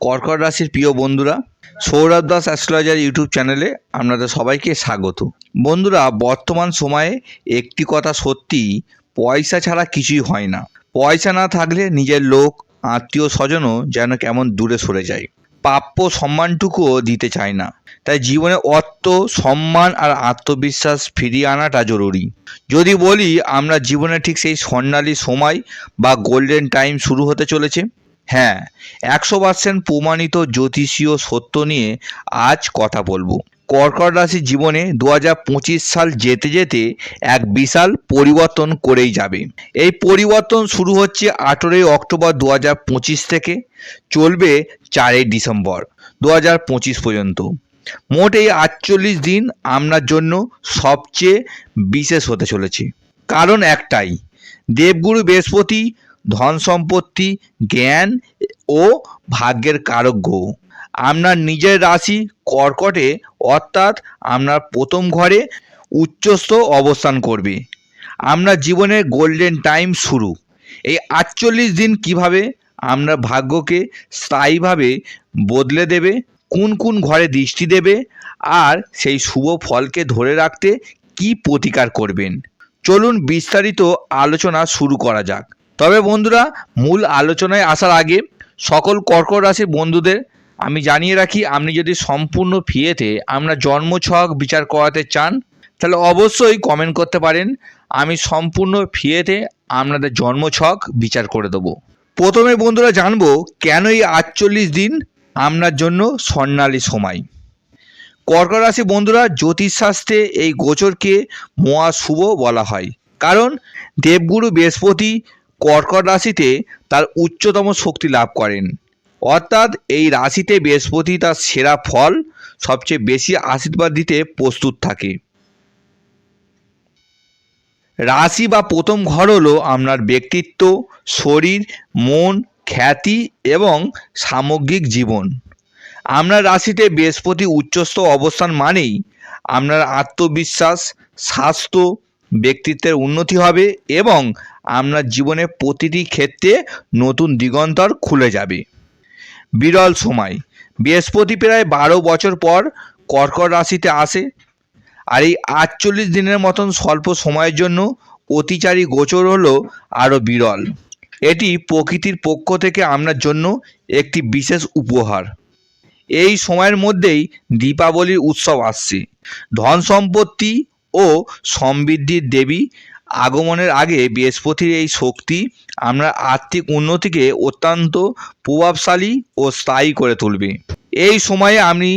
কর্কট রাশির প্রিয় বন্ধুরা, সৌরভ দাস অ্যাস্ট্রোলজার ইউটিউব চ্যানেলে আপনাদের সবাইকে স্বাগত। বন্ধুরা, বর্তমান সময়ে একটি কথা সত্যি, পয়সা ছাড়া কিছুই হয় না। পয়সা না থাকলে নিজের লোক, আত্মীয় স্বজনও যেন কেমন দূরে সরে যায়। প্রাপ্য সম্মানটুকুও দিতে চায় না। তাই জীবনে অর্থ, সম্মান আর আত্মবিশ্বাস ফিরিয়ে আনাটা জরুরি। যদি বলি, আমরা জীবনে ঠিক সেই স্বর্ণালী সময় বা গোল্ডেন টাইম শুরু হতে চলেছে। হ্যাঁ একশো পার্সেন্ট প্রমাণিত জ্যোতিষীয় সত্য নিয়ে আজ কথা বলব। কর্কট রাশির জীবনে দু সাল যেতে যেতে এক বিশাল পরিবর্তন করেই যাবে। এই পরিবর্তন শুরু হচ্ছে আঠেরোই অক্টোবর দু থেকে, চলবে চারই ডিসেম্বর দু পর্যন্ত। মোট এই আটচল্লিশ দিন আপনার জন্য সবচেয়ে বিশেষ হতে চলেছে। কারণ একটাই, দেবগুরু বৃহস্পতি ধন সম্পত্তি, জ্ঞান ও ভাগ্যের কারক গ্রহ আপনার নিজের রাশি কর্কটে, অর্থাৎ আপনার প্রথম ঘরে উচ্চস্থ অবস্থান করবে। আপনার জীবনের গোল্ডেন টাইম শুরু। এই আটচল্লিশ দিন কীভাবে আপনার ভাগ্যকে স্থায়ীভাবে বদলে দেবে, কোন কোন ঘরে দৃষ্টি দেবে, আর সেই শুভ ফলকে ধরে রাখতে কি প্রতিকার করবেন? চলুন বিস্তারিত আলোচনা শুরু করা যাক। তবে বন্ধুরা, মূল আলোচনায় আসার আগে সকল কর্কট রাশির বন্ধুদের আমি জানিয়ে রাখি, আপনি যদি সম্পূর্ণ ফিয়েতে আমরা জন্মছক বিচার করাতে চান, তাহলে অবশ্যই কমেন্ট করতে পারেন। আমি সম্পূর্ণ ফিয়েতে আপনাদের জন্মছক বিচার করে দেবো। প্রথমে বন্ধুরা জানব, কেন এই আটচল্লিশ দিন আপনার জন্য স্বর্ণালী সময়? কর্কট রাশি বন্ধুরা, জ্যোতিষশাস্ত্রে এই গোচরকে মহা শুভ বলা হয়। কারণ দেবগুরু বৃহস্পতি কর্কট রাশিতে তার উচ্চতম শক্তি লাভ করেন। অর্থাৎ এই রাশিতে বৃহস্পতি তার সেরা ফল, সবচেয়ে বেশি আশীর্বাদ দিতে প্রস্তুত থাকে। রাশি বা প্রথম ঘর হলো আপনার ব্যক্তিত্ব, শরীর, মন, খ্যাতি এবং সামগ্রিক জীবন। আপনার রাশিতে বৃহস্পতি উচ্চস্থ অবস্থান মানেই আপনার আত্মবিশ্বাস, স্বাস্থ্য ব্যক্তিত্বের উন্নতি হবে এবং আপনার জীবনে প্রতিটি ক্ষেত্রে নতুন দিগন্তর খুলে যাবে। বিরল সময়। বৃহস্পতি প্রায় বারো বছর পর কর্কট রাশিতে আসে। আর এই আটচল্লিশ দিনের মতন স্বল্প সময়ের জন্য অতিচারী গোচর হলো আরও বিরল। এটি প্রকৃতির পক্ষ থেকে আপনার জন্য একটি বিশেষ উপহার। এই সময়ের মধ্যেই দীপাবলির উৎসব আসছে। ধন সম্পত্তি ও সমৃদ্ধির দেবী আগমনের আগে বৃহস্পতির এই শক্তি আমরা আর্থিক উন্নতিকে অত্যন্ত প্রভাবশালী ও স্থায়ী করে তুলবে। এই সময়ে আপনি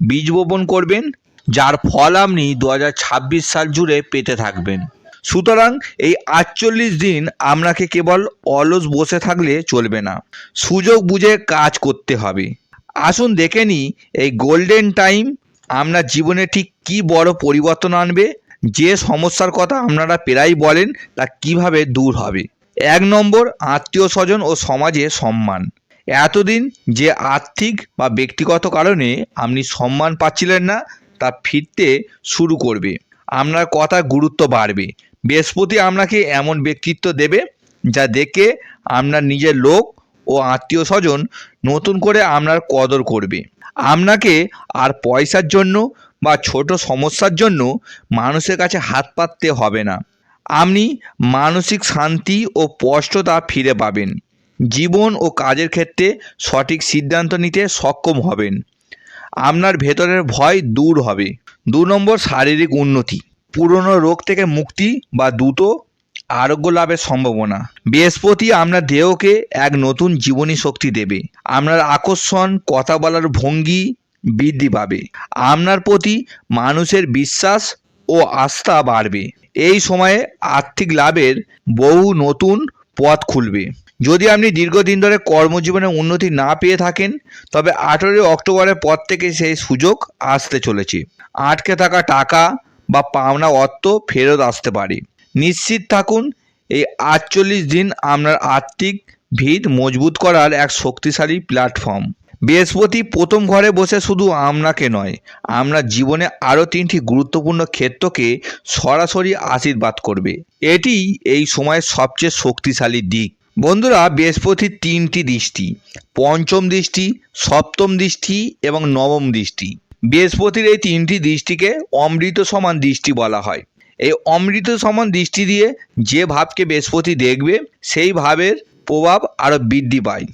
বীজ বপন করবেন, যার ফল আপনি দু হাজার ছাব্বিশ সাল জুড়ে পেতে থাকবেন। সুতরাং এই আটচল্লিশ দিন আপনাকে কেবল অলস বসে থাকলে চলবে না। সুযোগ বুঝে কাজ করতে হবে। আসুন দেখে নিই এই গোল্ডেন টাইম আপনার জীবনে ঠিক কি বড় পরিবর্তন আনবে? যে সমস্যার কথা আপনারা প্রায় বলেন, তা কীভাবে দূর হবে? এক নম্বর, আত্মীয় স্বজন ও সমাজে সম্মান। এতদিন যে আর্থিক বা ব্যক্তিগত কারণে আপনি সম্মান পাচ্ছিলেন না, তা ফিরতে শুরু করবে। আপনার কথা গুরুত্ব বাড়বে। বৃহস্পতি আপনাকে এমন ব্যক্তিত্ব দেবে, যা দেখে আপনার নিজের লোক ও আত্মীয় স্বজন নতুন করে আপনার কদর করবে। আপনাকে আর পয়সার জন্য বা ছোট সমস্যার জন্য মানুষের কাছে হাত পাততে হবে না। আপনি মানসিক শান্তি ও স্পষ্টতা ফিরে পাবেন। জীবন ও কাজের ক্ষেত্রে সঠিক সিদ্ধান্ত নিতে সক্ষম হবেন। আপনার ভেতরের ভয় দূর হবে। দু নম্বর শারীরিক উন্নতি। পুরনো রোগ থেকে মুক্তি বা দ্রুত আরোগ্য লাভের সম্ভাবনা। বৃহস্পতি আপনার দেহকে এক নতুন জীবনী শক্তি দেবে। আপনার আকর্ষণ, কথা বলার ভঙ্গি বৃদ্ধি পাবে। আপনার প্রতি মানুষের বিশ্বাস ও আস্থা বাড়বে। এই সময়ে আর্থিক লাভের বহু নতুন পথ খুলবে। যদি আপনি দীর্ঘদিন ধরে কর্মজীবনে উন্নতি না পেয়ে থাকেন, তবে আঠেরোই অক্টোবরের পর থেকে সেই সুযোগ আসতে চলেছে। আটকে থাকা টাকা বা পাওনা অর্থ ফেরত আসতে পারে। নিশ্চিত থাকুন, এই আটচল্লিশ দিন আপনার আর্থিক ভিত মজবুত করার এক শক্তিশালী প্ল্যাটফর্ম। বৃহস্পতি প্রথম ঘরে বসে শুধু আপনাকে নয়, আপনার জীবনে আরও তিনটি গুরুত্বপূর্ণ ক্ষেত্রকে সরাসরি আশীর্বাদ করবে। এটি এই সময়ের সবচেয়ে শক্তিশালী দিক। বন্ধুরা, বৃহস্পতির তিনটি দৃষ্টি, পঞ্চম দৃষ্টি, সপ্তম দৃষ্টি এবং নবম দৃষ্টি। বৃহস্পতির এই তিনটি দৃষ্টিকে অমৃত সমান দৃষ্টি বলা হয়। এই অমৃত সমান দৃষ্টি দিয়ে যে ভাবকে বৃহস্পতি দেখবে, সেই ভাবের প্রভাব আরও বৃদ্ধি পায়।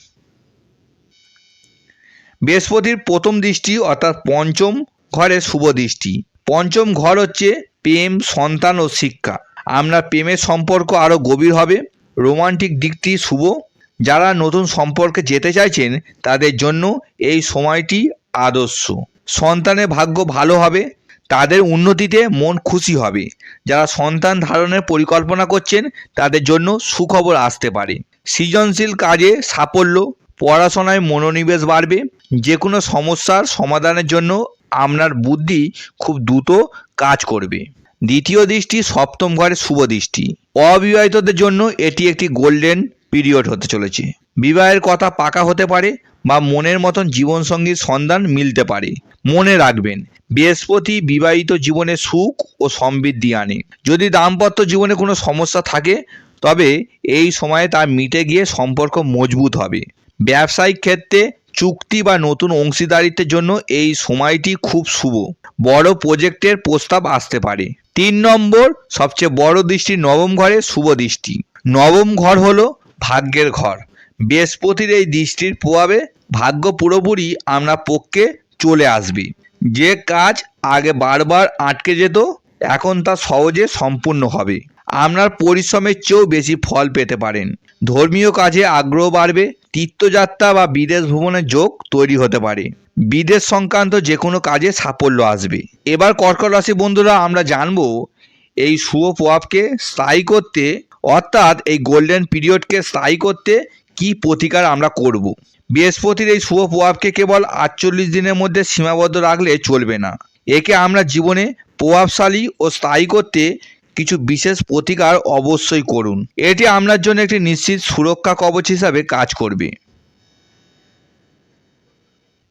বৃহস্পতির প্রথম দৃষ্টি অর্থাৎ পঞ্চম ঘরে শুভ দৃষ্টি। পঞ্চম ঘর হচ্ছে প্রেম, সন্তান ও শিক্ষা। আপনার প্রেমের সম্পর্ক আরও গভীর হবে, রোমান্টিক দিকটি শুভ। যারা নতুন সম্পর্কে যেতে চাইছেন, তাদের জন্য এই সময়টি আদর্শ। সন্তানের ভাগ্য ভালো হবে তাদের উন্নতিতে মন খুশি হবে। যারা সন্তান ধারণের পরিকল্পনা করছেন, তাদের জন্য সুখবর আসতে পারে। সৃজনশীল কাজে সাফল্য, পড়াশোনায় মনোনিবেশ বাড়বে। যে কোনো সমস্যার সমাধানের জন্য আপনার বুদ্ধি খুব দ্রুত কাজ করবে। দ্বিতীয় দৃষ্টি সপ্তম ঘরে শুভ দৃষ্টি। অবিবাহিতদের জন্য এটি একটি গোল্ডেন পিরিয়ড হতে চলেছে। বিবাহের কথা পাকা হতে পারে বা মনের মতন জীবনসঙ্গীর সন্ধান মিলতে পারে। মনে রাখবেন, বৃহস্পতি বিবাহিত জীবনে সুখ ও সমৃদ্ধি আনে। যদি দাম্পত্য জীবনে কোনো সমস্যা থাকে, তবে এই সময়ে তা মিটে গিয়ে সম্পর্ক মজবুত হবে। ব্যবসায়িক ক্ষেত্রে চুক্তি বা নতুন অংশীদারিত্বের জন্য এই সময়টি খুব শুভ। বড় প্রজেক্টের প্রস্তাব আসতে পারে। তিন নম্বর, সবচেয়ে বড় দৃষ্টি নবম ঘরে শুভ দৃষ্টি। নবম ঘর হলো ভাগ্যের ঘর। বৃহস্পতির এই দৃষ্টির প্রভাবে ভাগ্য পুরোপুরি আপনার পক্ষে চলে আসবে। যে কাজ আগে বারবার আটকে যেত, এখন তা সহজে সম্পূর্ণ হবে। আপনার পরিশ্রমের চেয়েও বেশি ফল পেতে পারেন। ধর্মীয় কাজে আগ্রহ বাড়বে, তীর্থযাত্রা বা বিদেশ ভ্রমণের যোগ তৈরি হতে পারে। বিদেশ সংক্রান্ত যে কোনো কাজে সাফল্য আসবে। এবার কর্কট রাশি বন্ধুরা, আমরা জানব এই শুভ প্রভাবকে স্থায়ী করতে, অর্থাৎ এই গোল্ডেন পিরিয়ডকে স্থায়ী করতে কি প্রতিকার আমরা করব। বৃহস্পতির এই শুভ প্রভাবকে কেবল আটচল্লিশ দিনের মধ্যে সীমাবদ্ধ রাখলে চলবে না। একে আমরা জীবনে প্রভাবশালী ও স্থায়ী করতে কিছু বিশেষ প্রতিকার অবশ্যই করুন। এটি আপনার জন্য একটি নিশ্চিত সুরক্ষা কবচ হিসাবে কাজ করবে।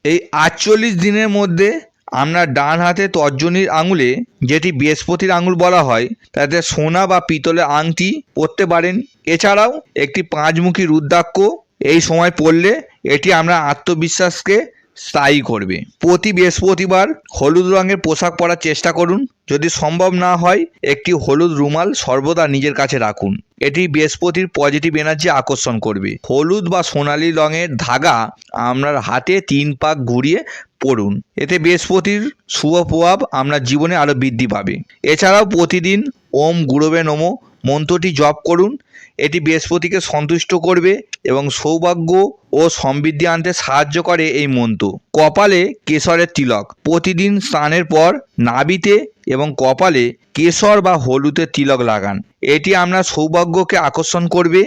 এই আটচল্লিশ দিনের মধ্যে আপনার ডান হাতে তর্জনীর আঙুলে যেটি বৃহস্পতির আঙুল বলা হয়, তাতে সোনা বা পিতলের আংটি পরতে পারেন। এছাড়াও একটি পাঁচমুখী রুদ্রাক্ষ এই সময় পড়লে এটি আমরা আত্মবিশ্বাসকে স্থায়ী করবে। প্রতি বৃহস্পতিবার হলুদ রঙের পোশাক পরার চেষ্টা করুন। যদি সম্ভব না হয়, একটি হলুদ রুমাল সর্বদা নিজের কাছে রাখুন। এটি বৃহস্পতির পজিটিভ এনার্জি আকর্ষণ করবে। হলুদ বা সোনালি রঙের ধাগা আপনার হাতে তিন পাক ঘুরিয়ে পড়ুন। এতে বৃহস্পতির শুভ প্রভাব আপনার জীবনে আরও বৃদ্ধি পাবে। এছাড়াও প্রতিদিন ওম গুরবে নমো মন্ত্রটি জপ করুন। এটি বৃহস্পতিকে সন্তুষ্ট করবে এবং সৌভাগ্য ও সমৃদ্ধি আনতে সাহায্য করে এই মন্ত্র। কপালে কেশরের তিলক। প্রতিদিন স্নানের পর নাবিতে এবং কপালে কেশর বা হলুদের তিলক লাগান। এটি আপনার সৌভাগ্যকে আকর্ষণ করবে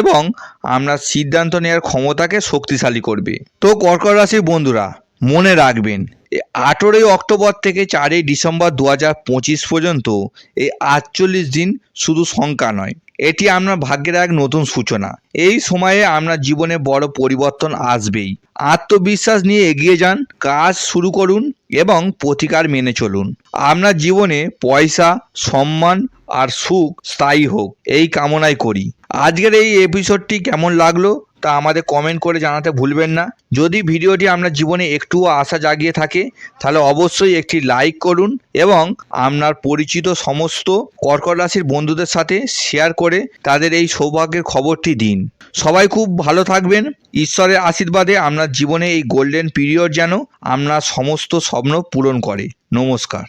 এবং আপনার সিদ্ধান্ত নেওয়ার ক্ষমতাকে শক্তিশালী করবে। তো কর্কট রাশির বন্ধুরা, মনে রাখবেন আঠেরোই অক্টোবর থেকে চারই ডিসেম্বর দু হাজার পঁচিশ পর্যন্ত এই আটচল্লিশ দিন শুধু সংখ্যা নয়। এটি আপনার ভাগ্যের এক নতুন সূচনা। এই সময়ে আপনার জীবনে বড় পরিবর্তন আসবেই। আত্মবিশ্বাস নিয়ে এগিয়ে যান, কাজ শুরু করুন এবং প্রতিকার মেনে চলুন। আপনার জীবনে পয়সা, সম্মান আর সুখ স্থায়ী হোক, এই কামনাই করি। আজকের এই এপিসোডটি কেমন লাগল তা আমাদের কমেন্ট করে জানাতে ভুলবেন না। যদি ভিডিওটি আপনার জীবনে একটুও আশা জাগিয়ে থাকে, তাহলে অবশ্যই একটি লাইক করুন এবং আপনার পরিচিত সমস্ত কর্কট রাশির বন্ধুদের সাথে শেয়ার করে তাদের এই সৌভাগ্যের খবরটি দিন। সবাই খুব ভালো থাকবেন। ঈশ্বরের আশীর্বাদে আপনার জীবনে এই গোল্ডেন পিরিয়ড যেন আপনার সমস্ত স্বপ্ন পূরণ করে। নমস্কার।